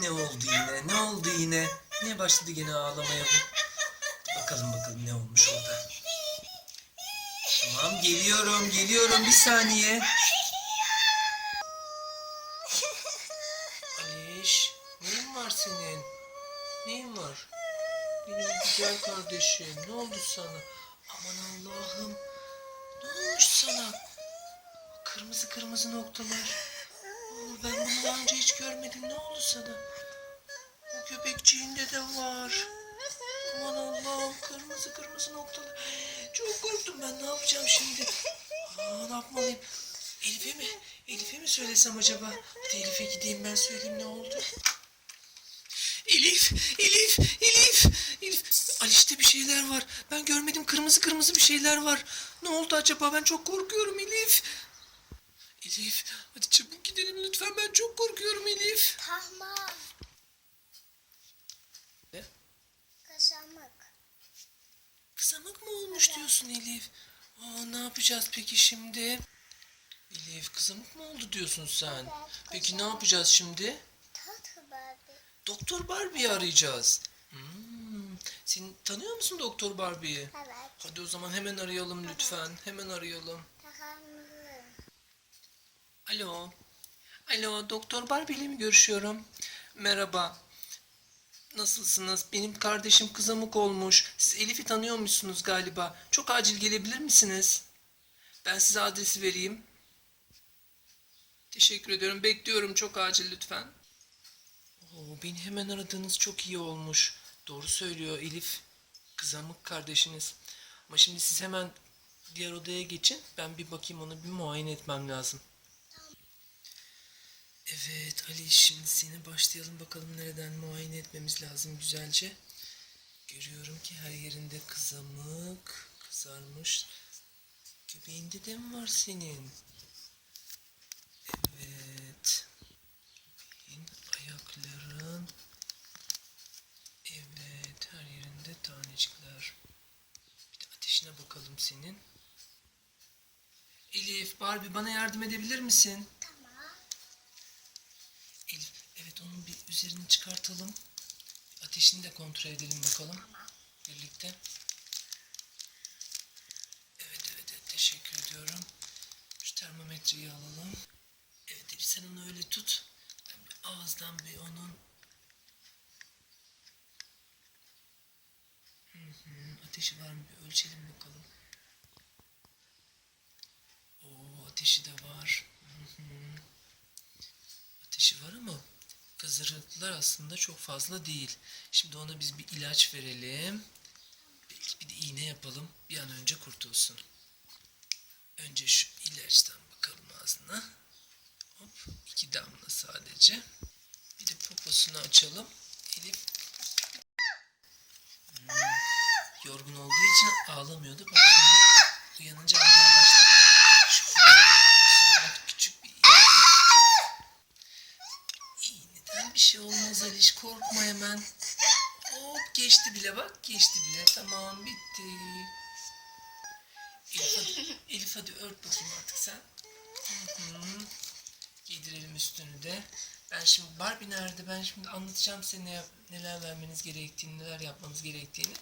Ne oldu yine? Ne oldu yine? Niye başladı yine ağlamaya bu? Bakalım bakalım ne olmuş orada. Tamam geliyorum geliyorum bir saniye. Aliş neyin var senin? Neyin var? Benim güzel kardeşim ne oldu sana? Aman Allah'ım ne olmuş sana? Kırmızı kırmızı noktalar. Aa, ben bunu daha önce hiç görmedim. Ne oldu sana? O göbekçiğinde de var. Aman Allah'ım kırmızı kırmızı noktalar. Çok korktum ben ne yapacağım şimdi? Aa, ne yapmalıyım? Elif'e mi? Elif'e mi söylesem acaba? Hadi Elif'e gideyim ben söyleyeyim ne oldu? Elif, Elif, Elif, Elif. Aliş'te bir şeyler var. Ben görmedim kırmızı kırmızı bir şeyler var. Ne oldu acaba? Ben çok korkuyorum Elif. Elif, hadi çabuk gidelim lütfen. Ben çok korkuyorum Elif. Tamam. Ne? Kaşamak. Kızamık mı olmuş diyorsun Elif? Aa, ne yapacağız peki şimdi? Elif kızamık mı oldu diyorsun sen? Peki ne yapacağız şimdi? Tatlı Barbie. Doktor Barbie'yi arayacağız. Hmm, sen tanıyor musun Doktor Barbie'yi? Evet. Hadi o zaman hemen arayalım lütfen. Hemen arayalım. Alo. Alo, Doktor Barbie mi görüşüyorum? Merhaba. Nasılsınız? Benim kardeşim kızamık olmuş. Siz Elif'i tanıyormuşsunuz galiba. Çok acil gelebilir misiniz? Ben size adresi vereyim. Teşekkür ediyorum. Bekliyorum çok acil lütfen. Oo, beni hemen aradığınız çok iyi olmuş. Doğru söylüyor Elif. Kızamık kardeşiniz. Ama şimdi siz hemen diğer odaya geçin. Ben bir bakayım onu bir muayene etmem lazım. Evet Ali şimdi seni başlayalım bakalım nereden muayene etmemiz lazım güzelce. Görüyorum ki her yerinde kızamık, kızarmış. Göbeğinde de mi var senin? Evet. Göbeğin, ayakların. Evet her yerinde tanecikler. Bir de ateşine bakalım senin. Elif, Barbie bana yardım edebilir misin? Tamam. Elif, evet onun bir üzerini çıkartalım. Ateşini de kontrol edelim bakalım. Birlikte. Evet, evet, evet. Teşekkür ediyorum. Şu termometreyi alalım. Evet Elif sen onu öyle tut. Ben bir ağızdan bir onun... Hı hı, ateşi var mı bir ölçelim bakalım. Oo ateşi de var. Hı hı. Ateşi var ama kızarıklıklar aslında çok fazla değil. Şimdi ona biz bir ilaç verelim. Belki bir de iğne yapalım. Bir an önce kurtulsun. Önce şu ilaçtan bakalım ağzına. Hop iki damla sadece. Bir de poposunu açalım. Elif Hmm, yorgun olduğu için ağlamıyordu. Bak şimdi uyanınca ağlamaya başladı. Şu poposuna küçük bir iğne. İğneden bir şey olmaz Aliş korkma hemen. Hop geçti bile bak geçti bile tamam bitti. Elif hadi, Elif hadi ört bakayım artık sen. Giydirelim üstünü de. Ben şimdi Barbie nerede? Ben şimdi anlatacağım size ne neler vermeniz gerektiğini, neler yapmanız gerektiğini.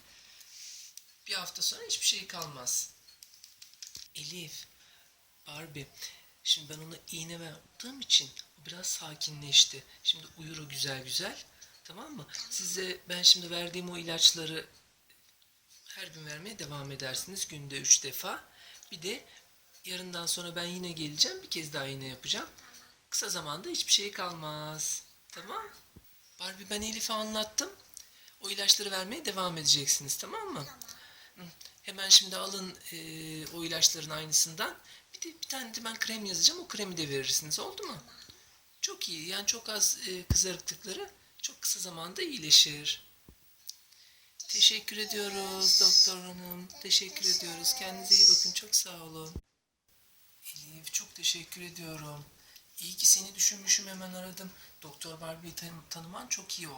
Bir hafta sonra hiçbir şey kalmaz. Elif, Barbie. Şimdi ben ona iğne verdiğim için o biraz sakinleşti. Şimdi uyur o güzel güzel. Tamam mı? Size ben şimdi verdiğim o ilaçları her gün vermeye devam edersiniz. Günde üç defa. Bir de yarından sonra ben yine geleceğim. Bir kez daha iğne yapacağım. Kısa zamanda hiçbir şey kalmaz. Tamam? Barbie ben Elif'e anlattım. O ilaçları vermeye devam edeceksiniz. Tamam mı? Hı. Hemen şimdi alın eee, o ilaçların aynısından. De bir tane de ben krem yazacağım. O kremi de verirsiniz. Oldu mu? Çok iyi. Yani çok az eee, kızarıklıkları çok kısa zamanda iyileşir. Teşekkür ediyoruz doktor hanım. Teşekkür ediyoruz. Kendinize iyi bakın. Çok sağ olun. Elif çok teşekkür ediyorum. İyi ki seni düşünmüşüm hemen aradım. Doktor Barbie'yi tan- tanıman çok iyi oldu.